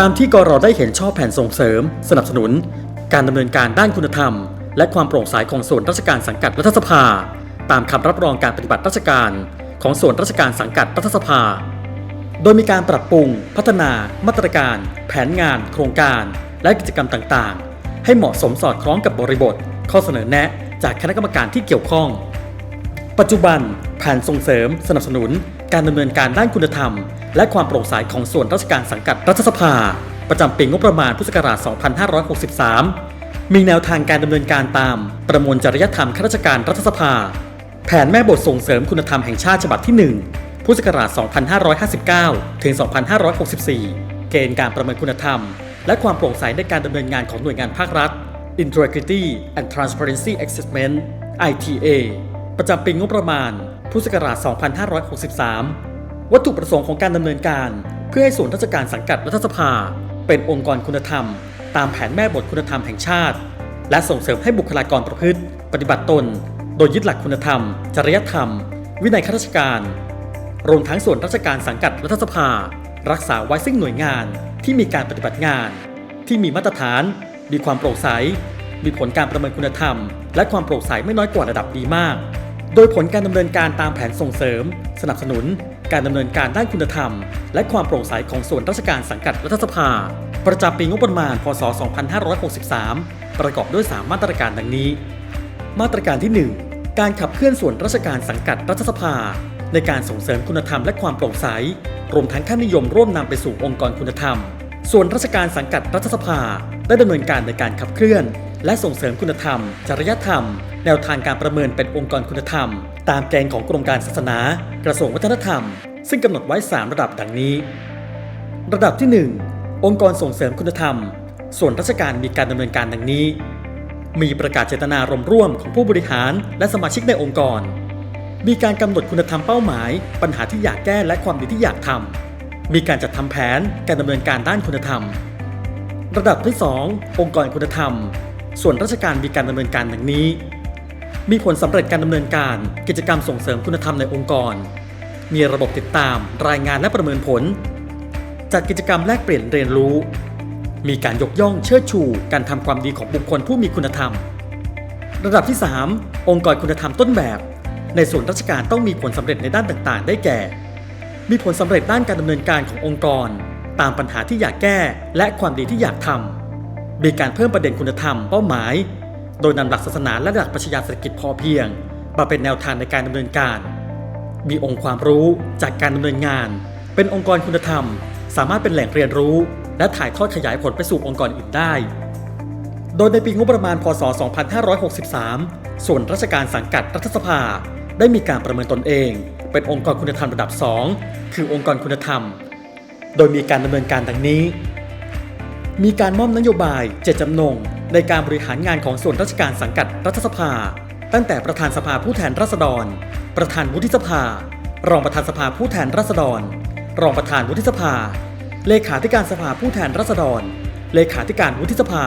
ตามที่กรได้เห็นชอบแผนส่งเสริม สนับสนุน การดำเนินการด้านคุณธรรม และความโปร่งใสของส่วนราชการสังกัดรัฐสภา ตามคำรับรองการปฏิบัติราชการ ของส่วนราชการสังกัดรัฐสภา โดยมีการปรับปรุง พัฒนา มาตรการ แผนงาน โครงการ และกิจกรรมต่างๆ ให้เหมาะสมสอดคล้องกับบริบท ข้อเสนอแนะจากคณะกรรมการที่เกี่ยวข้อง ปัจจุบันแผนส่งเสริม สนับสนุน การดำเนินการด้านคุณธรรม และความโปร่งใสของส่วนราชการสังกัดรัฐสภา ประจำปีงบประมาณพุทธศักราช 2563 มีแนวทางการดำเนินการตาม ประมวลจริยธรรมข้าราชการรัฐสภา แผนแม่บทส่งเสริมคุณธรรมแห่งชาติฉบับที่ 1 พุทธศักราช 2559 ถึง 2564 เกณฑ์การประเมินคุณธรรม และความโปร่งใสในการดำเนินงานของหน่วยงานภาครัฐ Integrity and Transparency Assessment ITA ประจำปีงบประมาณพุทธศักราช 2563 วัตถุประสงค์ของการดำเนินการ เพื่อให้ส่วนราชการสังกัดรัฐสภา เป็นองค์กรคุณธรรม ตามแผนแม่บทคุณธรรมแห่งชาติ และส่งเสริมให้บุคลากรประพฤติ ปฏิบัติตน โดยยึดหลักคุณธรรม จริยธรรม วินัยข้าราชการรวมทั้งส่วนราชการสังกัดรัฐสภา รักษาไว้ซึ่งหน่วยงานที่มีการปฏิบัติงาน ที่มีมาตรฐาน มีความโปร่งใส มีผลการประเมินคุณธรรม และความโปร่งใสไม่น้อยกว่าระดับดีมาก โดยผลการดำเนินการตามแผนส่งเสริม สนับสนุน การดำเนินการด้านคุณธรรม และความโปร่งใสของส่วนราชการสังกัดรัฐสภา ประจำปีงบประมาณ พศ 2563 ประกอบด้วย 3 มาตรการดังนี้ มาตรการที่ 1 การขับเคลื่อนส่วนราชการสังกัดรัฐสภา ในการส่งเสริมคุณธรรมและความโปร่งใส รวมทั้งค่านิยมร่วมนำไปสู่องค์กรคุณธรรม ส่วนราชการสังกัดรัฐสภา ได้ดำเนินการในการขับเคลื่อน และส่งเสริมคุณธรรม จริยธรรม แนวทางการประเมินเป็นองค์กรคุณธรรม ตามแกนของกรมการศาสนา กระทรวงวัฒนธรรม ซึ่งกำหนดไว้ 3 ระดับดังนี้ ระดับที่ 1 องค์กรส่งเสริมคุณธรรม ส่วนราชการมีการดำเนินการดังนี้ มีประกาศเจตนารมร่วมของผู้บริหารและสมาชิกในองค์กร มีการกำหนดคุณธรรมเป้าหมาย ปัญหาที่อยากแก้และความดีที่อยากทำมีการจัดทำแผนการดำเนินการด้านคุณธรรม ระดับที่ 2 องค์กรคุณธรรม ส่วนราชการมีการดำเนินการดังนี้ มีผลสำเร็จการดำเนินการ กิจกรรมส่งเสริมคุณธรรมในองค์กร มีระบบติดตาม รายงานและประเมินผล จัดกิจกรรมแลกเปลี่ยนเรียนรู้ มีการยกย่องเชิดชู การทำความดีของบุคคลผู้มีคุณธรรม ระดับที่ 3 องค์กรคุณธรรมต้นแบบ ในส่วนราชการต้องมีผลสำเร็จในด้านต่างๆ ได้แก่ มีผลสำเร็จด้านการดำเนินการขององค์กร ตามปัญหาที่อยากแก้ และความดีที่อยากทำมีการเพิ่มประเด็นคุณธรรม เป้าหมาย โดยนำหลักศาสนาและหลักปรัชญาเศรษฐกิจพอเพียง มาเป็นแนวทางในการดำเนินการ มีองค์ความรู้จากการดำเนินงาน เป็นองค์กรคุณธรรม สามารถเป็นแหล่งเรียนรู้ และถ่ายทอดขยายผลไปสู่องค์กรอื่นได้ โดยในปีงบประมาณพศ 2563 ส่วนราชการสังกัดรัฐสภา ได้มีการประเมินตนเอง เป็นองค์กรคุณธรรมระดับ 2 คือองค์กรคุณธรรม โดยมีการดำเนินการดังนี้ มีการมอบนโยบายเจตจำนง ในการบริหารงานของส่วนราชการสังกัดรัฐสภา ตั้งแต่ประธานสภาผู้แทนราษฎร ประธานวุฒิสภา รองประธานสภาผู้แทนราษฎร รองประธานวุฒิสภา เลขาธิการสภาผู้แทนราษฎร เลขาธิการวุฒิสภา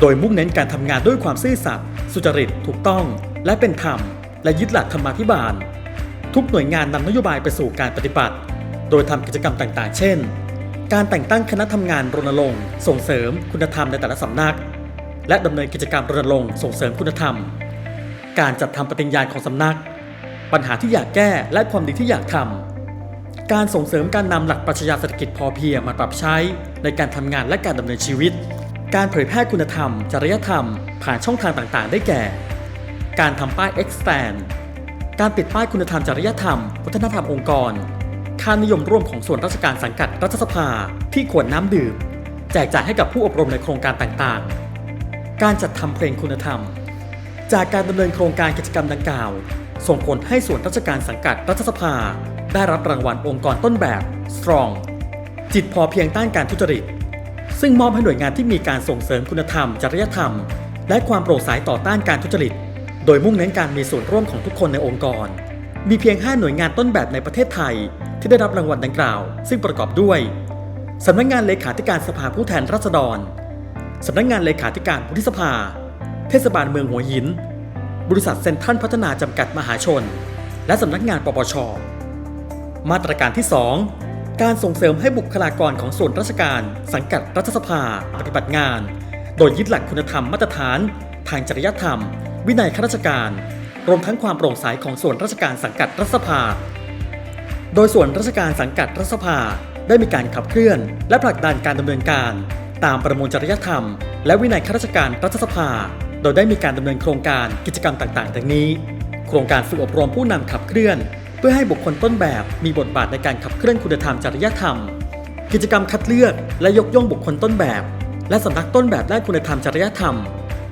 โดยมุ่งเน้นการทำงานด้วยความซื่อสัตย์สุจริตถูกต้อง และเป็นธรรม และยึดหลักธรรมาภิบาล ทุกหน่วยงานนำนโยบายไปสู่การปฏิบัติ โดยทำกิจกรรมต่างๆ เช่น การแต่งตั้งคณะทำงานรณรงค์ส่งเสริมคุณธรรมในแต่ละสำนัก และดำเนินกิจกรรมรณรงค์ส่งเสริมคุณธรรม การจัดทำปฏิญญาณของสำนัก ปัญหาที่อยากแก้และความดีที่อยากทำการส่งเสริมการนำหลักปรัชญาเศรษฐกิจพอเพียงมาปรับใช้ในการทำงานและการดำเนินชีวิต การเผยแพร่คุณธรรม จริยธรรม ผ่านช่องทางต่างๆ ได้แก่ การทำป้าย extend การติดป้ายคุณธรรมจริยธรรม วัฒนธรรมองค์กร ค่านิยมร่วมของส่วนราชการสังกัดรัฐสภาที่ขวดน้ำดื่ม แจกจ่ายให้กับผู้อบรมในโครงการต่างๆ การจัดทำเพลงคุณธรรม จากการดำเนินโครงการกิจกรรมดังกล่าว ส่งผลให้ส่วนราชการสังกัดรัฐสภา ได้รับรางวัลองค์กรต้นแบบ Strong จิตพอเพียงต้านการทุจริต ซึ่งมอบให้หน่วยงานที่มีการส่งเสริมคุณธรรม จริยธรรม และความโปร่งใสต่อต้านการทุจริต โดยมุ่งเน้นการมีส่วนร่วมของทุกคนในองค์กร มีเพียง 5 หน่วยงานต้นแบบในประเทศไทย ที่ได้รับรางวัลดังกล่าว ซึ่งประกอบด้วยสำนักงานเลขาธิการสภาผู้แทนราษฎรสำนักงานเลขาธิการวุฒิสภา เทศบาลเมืองหัวหิน บริษัทเซ็นทรัลพัฒนาจำกัดมหาชน และสำนักงานปปช มาตรการที่ 2 การส่งเสริมให้บุคลากรของส่วนราชการ สังกัดรัฐสภา ปฏิบัติงาน โดยยึดหลักคุณธรรมมาตรฐาน ทางจริยธรรม วินัยข้าราชการ รวมทั้งความโปร่งใสของส่วนราชการสังกัดรัฐสภา โดยส่วนราชการสังกัดรัฐสภา ได้มีการขับเคลื่อน และผลักดันการดำเนินการ ตามประมวลจริยธรรม และวินัยข้าราชการรัฐสภา โดยได้มีการดำเนินโครงการกิจกรรมต่างๆดังนี้ โครงการฝึกอบรมผู้นำขับเคลื่อน เพื่อให้บุคคลต้นแบบมีบทบาทในการขับเคลื่อนคุณธรรมจริยธรรม กิจกรรมคัดเลือก และยกย่องบุคคลต้นแบบ และสำนักต้นแบบด้านคุณธรรมจริยธรรม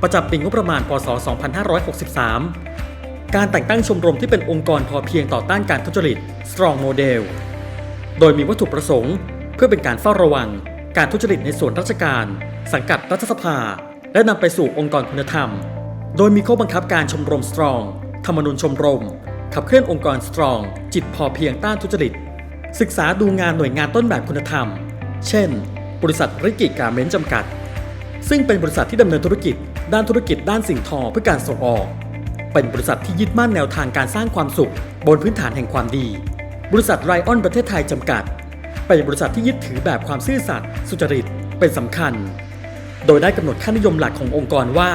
ประจำปีงบประมาณ พศ 2563 การแต่งตั้งชมรมที่เป็นองค์กรพอเพียงต่อต้านการทุจริต Strong Model โดยมีวัตถุประสงค์ เพื่อเป็นการเฝ้าระวัง การทุจริตในส่วนราชการ สังกัดรัฐสภา และนำไปสู่องค์กรคุณธรรม โดยมีข้อบังคับการชมรม Strong ธรรมนูญชมรม ขับเคลื่อนองค์กร Strong จิตพอเพียงต้านทุจริต ศึกษาดูงานหน่วยงานต้นแบบคุณธรรม เช่น บริษัทริกิการเมนต์จำกัด ซึ่งเป็นบริษัทที่ดำเนินธุรกิจ ด้านธุรกิจด้านสิ่งทอเพื่อการส่งออก เป็นบริษัทที่ยึดมั่นแนวทางการสร้างความสุข บนพื้นฐานแห่งความดี บริษัทไรออนประเทศไทยจำกัด เป็นบริษัทที่ยึดถือแบบความซื่อสัตย์สุจริตเป็นสำคัญ โดยได้กำหนดค่านิยมหลักขององค์กรว่า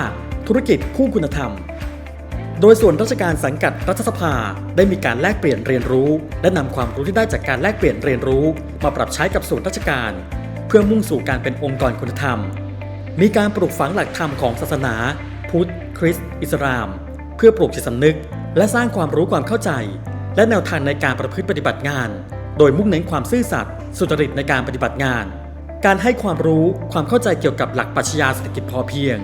ธุรกิจคู่คุณธรรม โดยส่วนราชการสังกัดรัฐสภาได้มีการแลกเปลี่ยนเรียนรู้ และนำความรู้ที่ได้จากการแลกเปลี่ยนเรียนรู้ มาปรับใช้กับส่วนราชการ เพื่อมุ่งสู่การเป็นองค์กรคุณธรรม มีการปลูกฝังหลักธรรมของศาสนา พุทธ คริสต์ อิสลาม พื่อปลูกจิตสำนึก และสร้างความรู้ความเข้าใจ และแนวทางในการประพฤติปฏิบัติงาน โดยมุ่งเน้นความซื่อสัตย์สุจริตในการปฏิบัติงาน การให้ความรู้ความเข้าใจเกี่ยวกับหลักปรัชญาเศรษฐกิจพอเพียง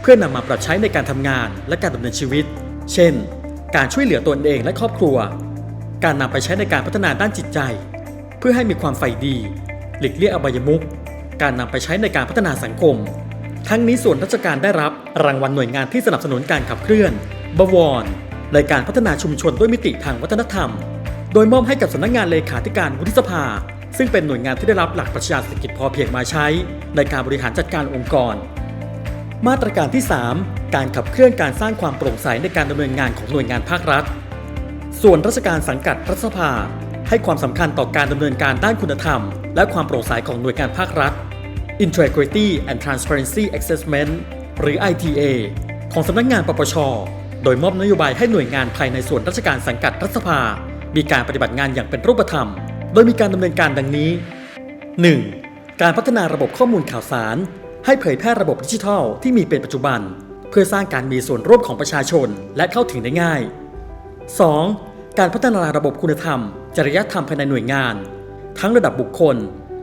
เพื่อนำมาปรับใช้ในการทำงานและการดำเนินชีวิต เช่น การช่วยเหลือตนเองและครอบครัว การนำไปใช้ในการพัฒนาด้านจิตใจ เพื่อให้มีความใฝ่ดี หลีกเลี่ยงอบายมุขการนำไปใช้ในการพัฒนาสังคม ทั้งนี้ส่วนราชการได้รับรางวัลหน่วยงานที่สนับสนุนการขับเคลื่อน บวรในการพัฒนาชุมชนด้วยมิติทางวัฒนธรรม โดยมอบให้กับสำนักงานเลขาธิการวุฒิสภา ซึ่งเป็นหน่วยงานที่ได้รับหลักปรัชญาเศรษฐกิจพอเพียงมาใช้ ในการบริหารจัดการองค์กร มาตรการที่ 3 การขับเคลื่อนการสร้างความโปร่งใสในการดำเนินงานของหน่วยงานภาครัฐ ส่วนราชการสังกัดรัฐสภา ให้ความสำคัญต่อการดำเนินการด้านคุณธรรม และความโปร่งใสของหน่วยงานภาครัฐ Integrity and Transparency Assessment หรือ ITA ของสำนักงานปปช โดยมอบนโยบายให้หน่วยงานภายในส่วนราชการสังกัดรัฐสภา มีการปฏิบัติงานอย่างเป็นรูปธรรม โดยมีการดำเนินการดังนี้ 1. การพัฒนาระบบข้อมูลข่าวสาร ให้เผยแพร่ระบบดิจิทัลที่มีเป็นปัจจุบัน เพื่อสร้างการมีส่วนร่วมของประชาชนและเข้าถึงได้ง่าย 2. การพัฒนาระบบคุณธรรม จริยธรรมภายในหน่วยงาน ทั้งระดับบุคคล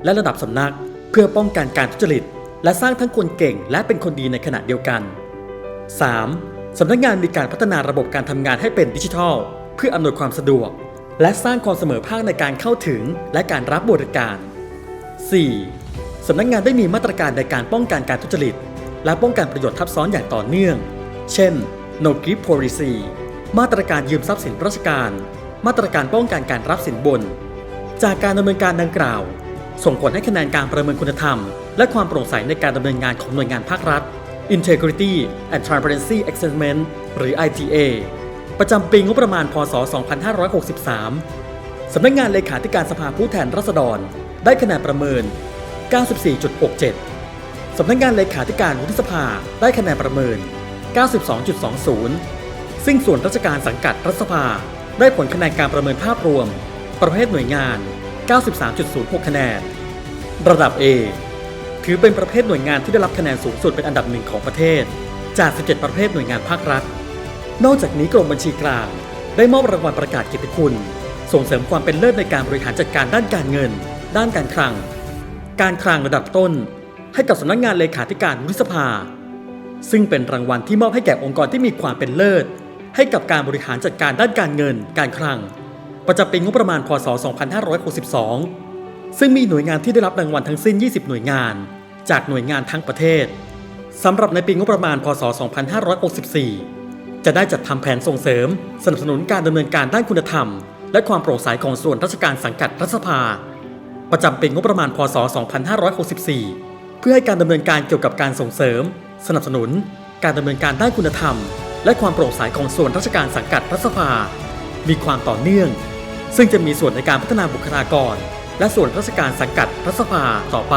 และระดับสำนัก เพื่อป้องกันการทุจริต และสร้างทั้งคนเก่งและเป็นคนดีในขณะเดียวกัน 3. สำนักงานมีการพัฒนาระบบการทำงานให้เป็นดิจิทัล เพื่ออำนวยความสะดวก และสร้างความเสมอภาคในการเข้าถึงและการรับบริการ 4. สำนักงานได้มีมาตรการในการป้องกันการทุจริต และป้องกันประโยชน์ทับซ้อนอย่างต่อเนื่อง เช่น no grip policy มาตรการยืมทรัพย์สินราชการ มาตรการป้องกันการรับสินบน จากการดำเนินการดังกล่าว ส่งผลให้คะแนนการประเมินคุณธรรม และความโปร่งใสในการดำเนินงานของหน่วยงานภาครัฐ Integrity and Transparency Assessment หรือ ITA ประจำปีงบประมาณ พศ 2563 สำนักงานเลขาธิการสภาผู้แทนราษฎร ได้คะแนนประเมิน 94.67 สำนักงานเลขาธิการวุฒิสภาได้คะแนนประเมิน 92.20 ซึ่งส่วนราชการสังกัดรัฐสภา ได้ผลคะแนนการประเมินภาพรวม ประเภทหน่วยงาน 93.06 คะแนน ระดับ A ถือเป็นประเภทหน่วยงานที่ได้รับคะแนนสูงสุดเป็นอันดับหนึ่งของประเทศ จาก 17 ประเภทหน่วยงานภาครัฐ นอกจากนี้กรมบัญชีกลาง ได้มอบรางวัลประกาศเกียรติคุณ ส่งเสริมความเป็นเลิศในการบริหารจัดการด้านการเงิน ด้านการคลัง การคลังระดับต้น ให้กับสำนักงานเลขาธิการวุฒิสภา ซึ่งเป็นรางวัลที่มอบให้แก่องค์กรที่มีความเป็นเลิศ ให้กับการบริหารจัดการด้านการเงิน การคลัง ประจำปีงบประมาณพศ 2562 ซึ่งมีหน่วยงานที่ได้รับรางวัลทั้งสิ้น 20 หน่วยงาน จากหน่วยงานทั้งประเทศสำหรับในปีงบประมาณ พศ 2564 จะได้จัดทำแผนส่งเสริม สนับสนุนการดำเนินการด้านคุณธรรม และความโปร่งใสของส่วนราชการสังกัดรัฐสภา ประจำปีงบประมาณ พศ 2564 เพื่อให้การดำเนินการเกี่ยวกับการส่งเสริม สนับสนุน การดำเนินการด้านคุณธรรม และความโปร่งใสของส่วนราชการสังกัดรัฐสภา มีความต่อเนื่อง ซึ่งจะมีส่วนในการพัฒนาบุคลากร และส่วนราชการสังกัดรัฐสภาต่อไป